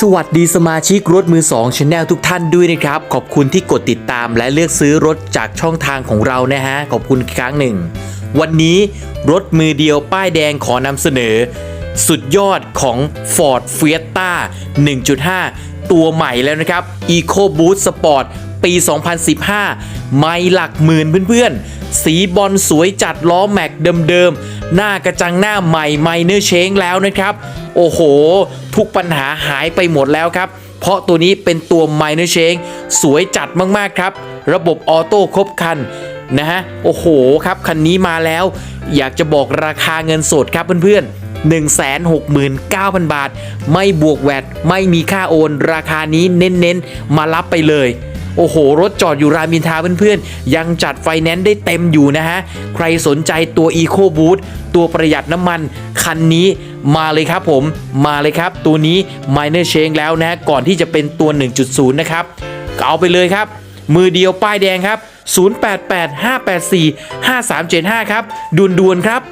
สวัสดีสมาชิกรถมือ2 Channel ทุกท่านด้วยนะครับ ขอบคุณที่กดติดตามและเลือกซื้อรถจากช่องทางของเรานะฮะ ขอบคุณอีกครั้งหนึ่ง วันนี้รถมือเดียวป้ายแดงขอนำเสนอ สุดยอดของ Ford Fiesta 1.5 ตัวใหม่แล้วนะครับ EcoBoost Sport ปี 2015 ไม่หลักหมื่นเพื่อนๆ สีบอลสวยจัดล้อแม็กเดิมๆ หน้ากระจังหน้าใหม่ไมเนอร์เชงแล้วนะครับ โอ้โห ทุกปัญหาหายไปหมดแล้วครับ เพราะตัวนี้เป็นตัวไมเนอร์เชงสวยจัดมากๆครับ ระบบออโต้ครบคันนะฮะ โอ้โหครับ คันนี้มาแล้ว อยากจะบอกราคาเงินสดครับเพื่อนๆ169,000 บาท ไม่บวกแวดไม่มีค่าโอน ราคานี้เน้นๆ มารับไปเลย โอ้โห รถจอดอยู่รามอินทาเพื่อนๆ ยังจัดไฟแนนซ์ได้เต็มอยู่นะฮะ ใครสนใจตัว Eco Boost ตัวประหยัดน้ำมัน คันนี้มาเลยครับผมมาเลยครับ ตัวนี้ Minor Change แล้วนะฮะ ก่อนที่จะเป็นตัว 1.0 นะครับเอาไปเลยครับ มือเดียวป้ายแดงครับ 0885845375 ครับด่วนๆครับ